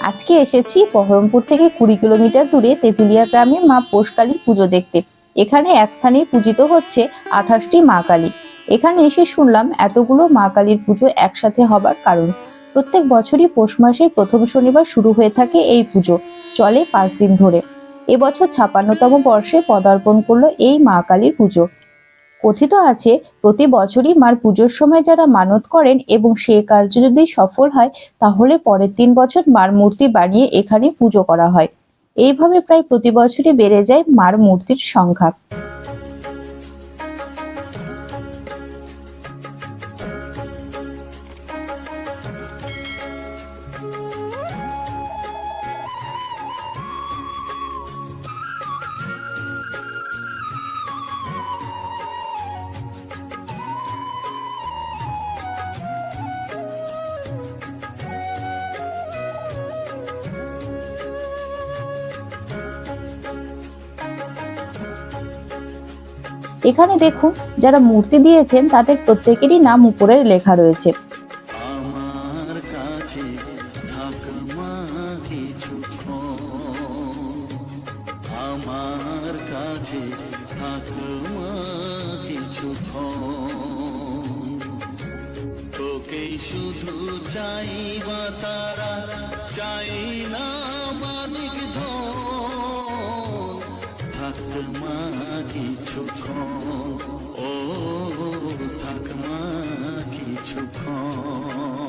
আজকে এসেছি বহরমপুর থেকে কুড়ি কিলোমিটার দূরে তেঁতুলিয়া গ্রামে মা পোষকালীর পুজো দেখতে। এখানে এক স্থানে পূজিত হচ্ছে আঠাশটি মা কালী। এখানে এসে শুনলাম এতগুলো মা কালীর পুজো একসাথে হবার কারণ। প্রত্যেক বছরই পৌষ মাসের প্রথম শনিবার শুরু হয়ে থাকে এই পুজো, চলে পাঁচ দিন ধরে। এবছর ছাপান্নতম বর্ষে পদার্পণ করল এই মা কালীর পুজো। কথিত আছে, প্রতি বছরই মার পুজোর সময় যারা মানত করেন এবং সে কার্য যদি সফল হয়, তাহলে পরের তিন বছর মার মূর্তি বানিয়ে এখানে পুজো করা হয়। এইভাবে প্রায় প্রতি বছরই বেড়ে যায় মার মূর্তির সংখ্যা। এখানে দেখুন, যারা মূর্তি দিয়েছেন, তাদের প্রত্যেকেরই নাম উপরে লেখা রয়েছে। আমার কাছে থাক মা আমার কাছে তোকেই শুধু চাইবা তারা, চাই না থাক মা কিছুক্ষণ ও থাক মা কিছুক্ষণ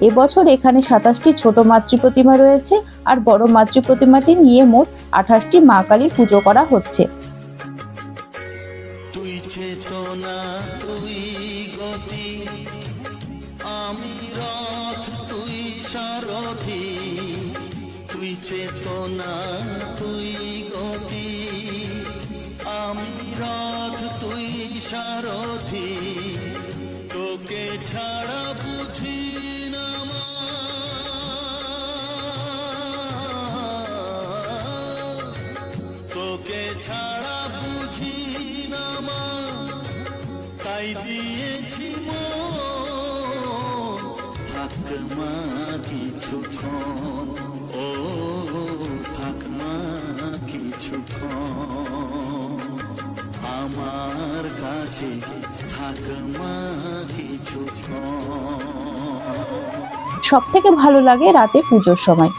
এবছর এখানে সাতাশটি ছোট মাতৃ প্রতিমা রয়েছে আর বড় মাতৃ প্রতিমাটি নিয়ে মোট আঠাশটি মা কালীর পুজো করা হচ্ছে। তুই সারথি। তুই সারথি। তোকে ছাড়া ছাড়া বুঝি না মা, তাই দিয়েছি। থাক মা ও, থাক মা আমার কাছে থাক মা কিছুক্ষণ সব থেকে ভালো লাগে রাতে পুজোর সময়।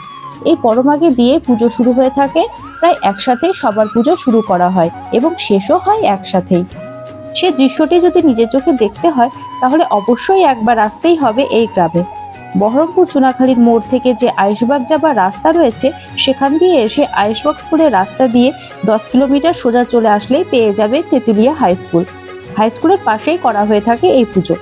এই পরমাকে দিয়ে পুজো শুরু হয়ে থাকে। প্রায় একসাথে সবার পুজো শুরু করা হয় এবং শেষও হয় একসাথেই। সে দৃশ্যটি যদি নিজের চোখে দেখতে হয়, তাহলে অবশ্যই একবার আসতেই হবে এই গ্রামে। বহরমপুর চুনাখালীর মোড় থেকে যে আইসবাগ যাবার রাস্তা রয়েছে, সেখান দিয়ে এসে আইসবাগ স্কুলের রাস্তা দিয়ে দশ কিলোমিটার সোজা চলে আসলেই পেয়ে যাবে তেঁতুলিয়া হাই স্কুল। হাই স্কুলের পাশেই করা হয়ে থাকে এই পুজো।